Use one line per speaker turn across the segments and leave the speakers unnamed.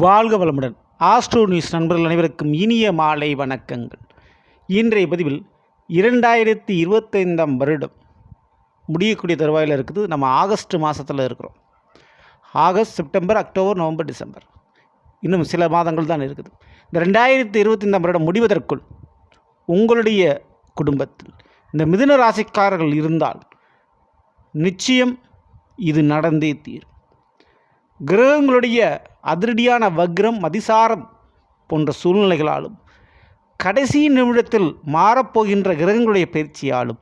வாழ்க வளமுடன். Astro news நண்பர்கள் அனைவருக்கும் இனிய மாலை வணக்கங்கள். இன்றைய பதிவில் இரண்டாயிரத்தி இருபத்தைந்தாம் வருடம் முடியக்கூடிய தருவாயில் இருக்குது. நம்ம ஆகஸ்ட் மாதத்தில் இருக்கிறோம். August September October November December. இன்னும் சில மாதங்கள் தான் இருக்குது. இந்த ரெண்டாயிரத்தி இருபத்தைந்தாம் வருடம் முடிவதற்குள் உங்களுடைய குடும்பத்தில் இந்த மிதுன ராசிக்காரர்கள் இருந்தால் நிச்சயம் இது நடந்தே தீரும். கிரகங்களுடைய அதிரடியான வக்ரம் அதிசாரம் போன்ற சூழ்நிலைகளாலும் கடைசி நிமிடத்தில் மாறப்போகின்ற கிரகங்களுடைய பயிற்சியாலும்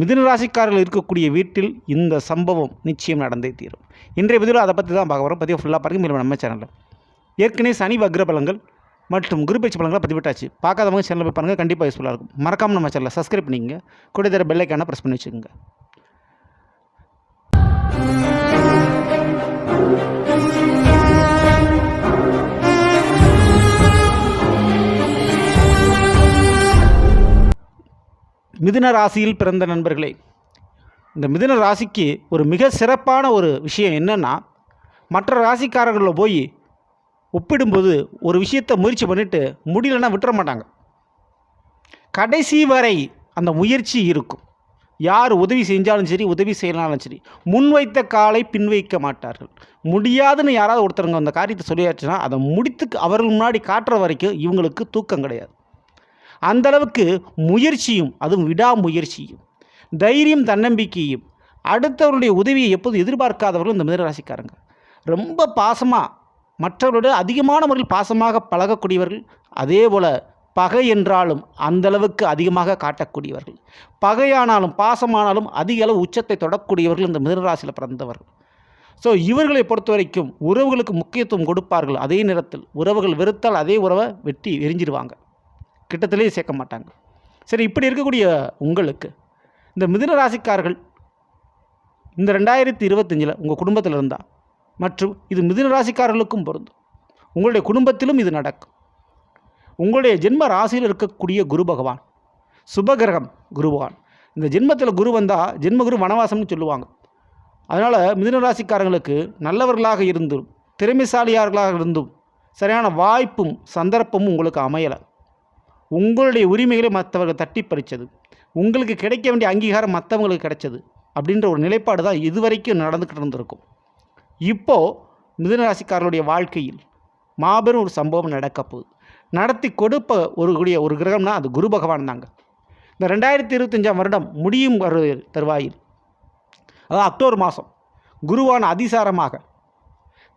மிதுன ராசிக்காரர்கள் இருக்கக்கூடிய வீட்டில் இந்த சம்பவம் நிச்சயம் நடந்தே தீரும். இன்றைய பதிவில் அதை பற்றி தான் பார்க்க வரோம் பதிவு ஃபுல்லாக பாருங்க. மேலும் நம்ம சேனலில் ஏற்கனவே சனி வக்ர பலங்கள் மற்றும் குரு பயிற்சி பலங்களை பதிவிட்டாச்சு. பார்க்காதவங்க சேனலில் போய் பாருங்கள் கண்டிப்பாக யூஸ்ஃபுல்லாக இருக்கும். மறக்காமல் நம்ம சேனலில் சப்ஸ்கிரைப் பண்ணிங்க கூட தர பெல்லைக்கான ப்ரெஸ் பண்ணி வச்சுக்கோங்க. மிதுன ராசியில் பிறந்த நண்பர்களே இந்த மிதுன ராசிக்கு ஒரு மிக சிறப்பான ஒரு விஷயம் என்னென்னா மற்ற ராசிக்காரர்களில் போய் ஒப்பிடும்போது ஒரு விஷயத்தை முயற்சி பண்ணிவிட்டு முடியலன்னா விட்டுற மாட்டாங்க. கடைசி வரை அந்த முயற்சி இருக்கும். யார் உதவி செஞ்சாலும் சரி உதவி செய்யலாலும் சரி முன்வைத்த காலை பின்வைக்க மாட்டார்கள். முடியாதுன்னு யாராவது ஒருத்தருங்க அந்த காரியத்தை சொல்லியாச்சுன்னா அதை முடித்து அவர்கள் முன்னாடி காட்டுற வரைக்கும் இவங்களுக்கு தூக்கம் கிடையாது. அந்த அளவுக்கு முயற்சியும் அதுவும் விடாமுயற்சியும் தைரியம் தன்னம்பிக்கையும் அடுத்தவருடைய உதவியை எப்போதும் எதிர்பார்க்காதவர்கள் இந்த மிதனராசிக்காரங்க. ரொம்ப பாசமாக மற்றவர்களோட அதிகமான முறையில் பாசமாக பழகக்கூடியவர்கள் அதே போல் பகை என்றாலும் அந்த அளவுக்கு அதிகமாக காட்டக்கூடியவர்கள். பகையானாலும் பாசமானாலும் அதிக அளவு உச்சத்தை தொடக்கூடியவர்கள் இந்த மிதனராசியில் பிறந்தவர்கள். ஸோ இவர்களை பொறுத்த வரைக்கும் உறவுகளுக்கு முக்கியத்துவம் கொடுப்பார்கள் அதே நேரத்தில். உறவுகள் வெறுத்தால் அதே உறவை வெட்டி எரிஞ்சிடுவாங்க கிட்டத்திலேயே சேர்க்க மாட்டாங்க. சரி இப்படி இருக்கக்கூடிய உங்களுக்கு இந்த மிதுன ராசிக்காரர்கள் இந்த ரெண்டாயிரத்தி இருபத்தஞ்சில் உங்கள் குடும்பத்தில் இருந்தால் மற்றும் இது மிதுன ராசிக்காரர்களுக்கும் பொருந்தும். உங்களுடைய குடும்பத்திலும் இது நடக்கும். உங்களுடைய ஜென்ம ராசியில் இருக்கக்கூடிய குரு பகவான் சுபகிரகம் குரு பகவான் இந்த ஜென்மத்தில் குரு வந்தால் ஜென்மகுரு வனவாசம்னு சொல்லுவாங்க. அதனால் மிதுன ராசிக்காரங்களுக்கு நல்லவர்களாக இருந்தும் திறமைசாலியார்களாக இருந்தும் சரியான வாய்ப்பும் சந்தர்ப்பமும் உங்களுக்கு அமையலை. உங்களுடைய உரிமைகளை மற்றவர்கள் தட்டி பறித்தது. உங்களுக்கு கிடைக்க வேண்டிய அங்கீகாரம் மற்றவங்களுக்கு கிடைச்சது அப்படின்ற ஒரு நிலைப்பாடு தான் இதுவரைக்கும் நடந்துக்கிட்டு இருந்திருக்கும் இப்போது மிதுனராசிக்காரர்களுடைய வாழ்க்கையில் மாபெரும் ஒரு சம்பவம் நடக்க போகுது. நடத்தி கொடுப்ப ஒரு கூடிய ஒரு கிரகம்னா அது குரு பகவான் தாங்க. இந்த ரெண்டாயிரத்தி இருபத்தஞ்சாம் வருடம் முடியும் வரு தருவாயில். அதாவது அக்டோபர் மாதம் குருவான அதிசாரமாக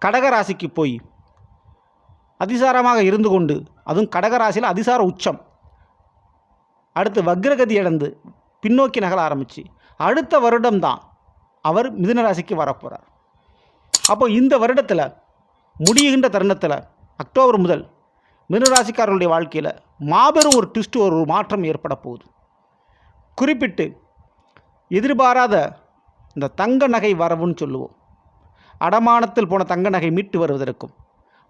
கடகராசிக்கு போய் அதிசாரமாக இருந்து கொண்டு அதுவும் கடகராசியில் அதிசார உச்சம். அடுத்து வக்ரகதி அடைந்து பின்னோக்கி நகர ஆரம்பித்து அடுத்த வருடம்தான் அவர் மிதுனராசிக்கு வரப்போகிறார் அப்போ இந்த வருடத்தில் முடியுகின்ற தருணத்தில் அக்டோபர் முதல் மிதுனராசிக்காரர்களுடைய வாழ்க்கையில் மாபெரும் ஒரு ட்விஸ்ட் ஒரு மாற்றம் ஏற்பட போகுது. குறிப்பிட்டு எதிர்பாராத இந்த தங்க நகை வரவுன்னு சொல்லுவோம். அடமானத்தில் போன தங்க நகை மீட்டு வருவதற்கும்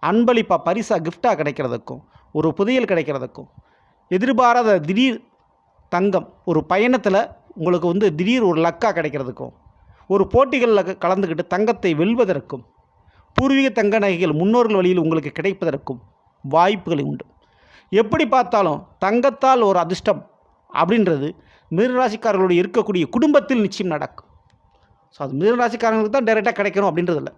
அன்பளிப்பாக பரிசாக கிஃப்டாக கிடைக்கிறதுக்கும் ஒரு புதையல் கிடைக்கிறதுக்கும் எதிர்பாராத திடீர் தங்கம் ஒரு பயணத்தில் உங்களுக்கு வந்து திடீர் ஒரு லக்காக கிடைக்கிறதுக்கும் ஒரு போட்டிகளில் கலந்துக்கிட்டு தங்கத்தை வெல்வதற்கும் பூர்வீக தங்க நகைகள் முன்னோர்கள் வழியில் உங்களுக்கு கிடைப்பதற்கும் வாய்ப்புகள் உண்டு. எப்படி பார்த்தாலும் தங்கத்தால் ஒரு அதிர்ஷ்டம் அப்படின்றது மிருகராசிக்காரர்களுடைய இருக்கக்கூடிய குடும்பத்தில் நிச்சயம் நடக்கும். ஸோ அது மிருகராசிக்காரங்களுக்கு தான் டைரெக்டாக கிடைக்கணும் அப்படின்றது இல்லை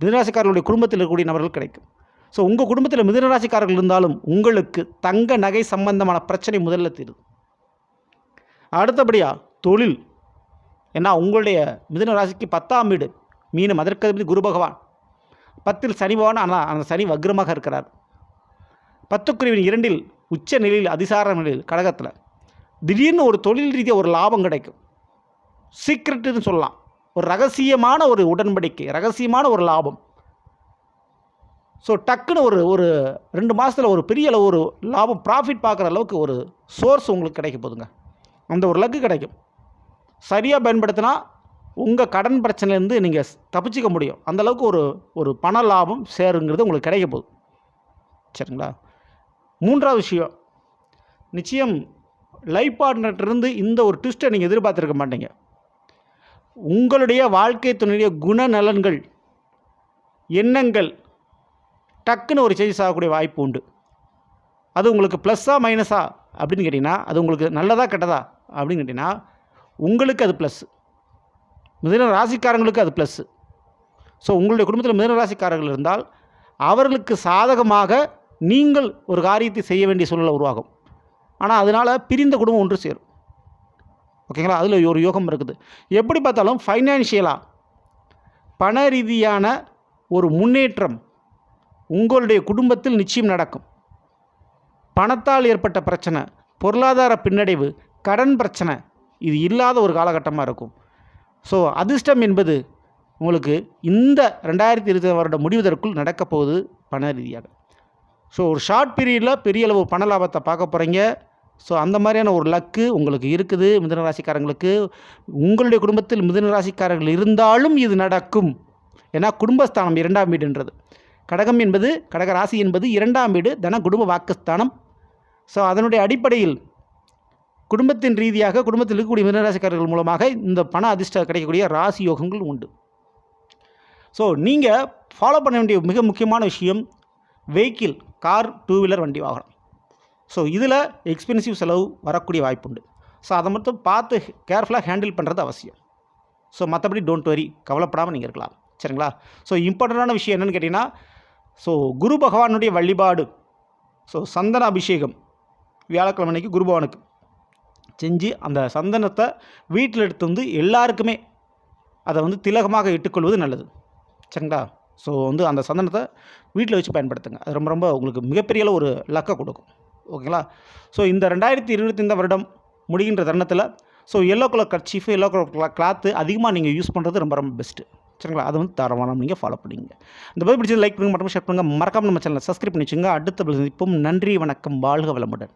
மிதனராசிக்காரர்களுடைய குடும்பத்தில் இருக்கக்கூடிய நபர்கள் கிடைக்கும். ஸோ உங்கள் குடும்பத்தில் மிதனராசிக்காரர்கள் இருந்தாலும் உங்களுக்கு தங்க நகை சம்பந்தமான பிரச்சனை முதல்ல தீருது. அடுத்தபடியாக தொழில். ஏன்னா உங்களுடைய மிதன ராசிக்கு பத்தாம் வீடு மீனம் அதற்கதிபதி குரு பகவான். பத்தில் சனி பகவான் ஆனால் அந்த சனி வக்ரமாக இருக்கிறார். பத்துக்குருவின் இரண்டில் உச்ச நிலையில் அதிசார நிலையில் கடகத்தில். திடீர்னு ஒரு தொழில் ரீதியாக ஒரு லாபம் கிடைக்கும். சீக்ரெட்டுன்னு சொல்லலாம். ஒரு ரகசியமான ஒரு உடன்படிக்கை ரகசியமான ஒரு லாபம். ஸோ டக்குன்னு ஒரு ஒரு ரெண்டு மாதத்தில் ஒரு பெரிய அளவு ஒரு லாபம் ப்ராஃபிட் பார்க்குற அளவுக்கு ஒரு சோர்ஸ் உங்களுக்கு கிடைக்க போதுங்க அந்த ஒரு லக்கு கிடைக்கும். சரியாக பயன்படுத்தினா உங்கள் கடன் பிரச்சனைலேருந்து நீங்கள் தப்பிச்சிக்க முடியும். அந்தளவுக்கு ஒரு ஒரு பண லாபம் சேருங்கிறது உங்களுக்கு கிடைக்க போகுது. சரிங்களா? மூன்றாவது விஷயம். நிச்சயம் லைஃப் பார்ட்னர்கிட்டருந்து இந்த ஒரு ட்விஸ்ட்டை நீங்கள் எதிர்பார்த்துருக்க மாட்டீங்க. உங்களுடைய வாழ்க்கை துணையுடைய குணநலன்கள் எண்ணங்கள் டக்குன்னு ஒரு சேஞ்சஸ் ஆகக்கூடிய வாய்ப்பு உண்டு. அது உங்களுக்கு ப்ளஸ்ஸா மைனஸா அப்படின்னு கேட்டிங்கன்னா அது உங்களுக்கு நல்லதா கெட்டதா அப்படின்னு கேட்டிங்கன்னா உங்களுக்கு அது ப்ளஸ் மிதன ராசிக்காரங்களுக்கு அது ப்ளஸ்ஸு ஸோ உங்களுடைய குடும்பத்தில் மிதன ராசிக்காரர்கள் இருந்தால் அவர்களுக்கு சாதகமாக நீங்கள் ஒரு காரியத்தை செய்ய வேண்டிய சூழ்நிலை உருவாகும். ஆனால் அதனால் பிரிந்த குடும்பம் ஒன்று சேரும். ஓகேங்களா? அதில் ஒரு யோகம் இருக்குது. எப்படி பார்த்தாலும் ஃபைனான்ஷியலாக பண ரீதியான ஒரு முன்னேற்றம் உங்களுடைய குடும்பத்தில் நிச்சயம் நடக்கும். பணத்தால் ஏற்பட்ட பிரச்சனை பொருளாதார பின்னடைவு கடன் பிரச்சனை இது இல்லாத ஒரு காலகட்டமாக இருக்கும். ஸோ அதிர்ஷ்டம் என்பது உங்களுக்கு இந்த ரெண்டாயிரத்தி இருபது வருட முடிவதற்குள் நடக்கப்போகுது பண ரீதியாக. ஸோ ஒரு ஷார்ட் பீரியடில் பெரிய அளவு பண லாபத்தை பார்க்க போகிறீங்க ஸோ அந்த மாதிரியான ஒரு லக்கு உங்களுக்கு இருக்குது மிதன ராசிக்காரங்களுக்கு. உங்களுடைய குடும்பத்தில் மிதன ராசிக்காரர்கள் இருந்தாலும் இது நடக்கும். ஏன்னா குடும்பஸ்தானம் இரண்டாம் வீடுன்றது. கடகம் என்பது கடக ராசி என்பது இரண்டாம் வீடு தன குடும்ப வாக்குஸ்தானம். ஸோ அதனுடைய அடிப்படையில் குடும்பத்தின் ரீதியாக குடும்பத்தில் இருக்கக்கூடிய மிதனராசிக்காரர்கள் மூலமாக இந்த பண அதிர்ஷ்டம் கிடைக்கக்கூடிய ராசி யோகங்கள் உண்டு. ஸோ நீங்கள் ஃபாலோ பண்ண வேண்டிய மிக முக்கியமான விஷயம் வெஹிக்கிள் கார் டூ வீலர் வண்டி வாகனம். ஸோ இதில் எக்ஸ்பென்சிவ் செலவு வரக்கூடிய வாய்ப்புண்டு. ஸோ அதை மட்டும் பார்த்து கேர்ஃபுல்லாக ஹேண்டில் பண்ணுறது அவசியம். ஸோ மற்றபடி டோன்ட் வரி கவலைப்படாமல் நீங்கள் இருக்கலாம். சரிங்களா? ஸோ இம்பார்ட்டண்ட்டான விஷயம் என்னென்னு கேட்டிங்கன்னா ஸோ குரு பகவானுடைய வழிபாடு. ஸோ சந்தன அபிஷேகம். வியாழக்கிழமை அன்னைக்கு குரு பகவானுக்கு. செஞ்சு அந்த சந்தனத்தை வீட்டில் எடுத்து வந்து எல்லாருக்குமே அதை வந்து திலகமாக இட்டுக்கொள்வது நல்லது. சரிங்களா? ஸோ வந்து அந்த சந்தனத்தை வீட்டில் வச்சு பயன்படுத்துங்க. அது ரொம்ப ரொம்ப உங்களுக்கு மிகப்பெரிய ஒரு லக்கை கொடுக்கும். ஓகேங்களா? ஸோ இந்த ரெண்டாயிரத்தி இருபத்தி இந்த வருடம் முடிகின்ற தருணத்தில் so yellow colour kerchief yellow colour cloth அதிகமாக நீங்கள் யூஸ் பண்ணுறது ரொம்ப ரொம்ப பெஸ்ட்டு சரிங்களா? அது வந்து தரமான நீங்கள் ஃபாலோ பண்ணுங்க இந்த பதிவு பிடிச்சது லைக் பண்ணுங்கள் மட்டும் ஷேர் பண்ணுங்கள் மறக்காமல் நம்ம சேனலை சப்ஸ்கிரைப் பண்ணி வச்சுங்க அடுத்த சந்திப்போம். நன்றி வணக்கம். வாழ்க வளமுடன்.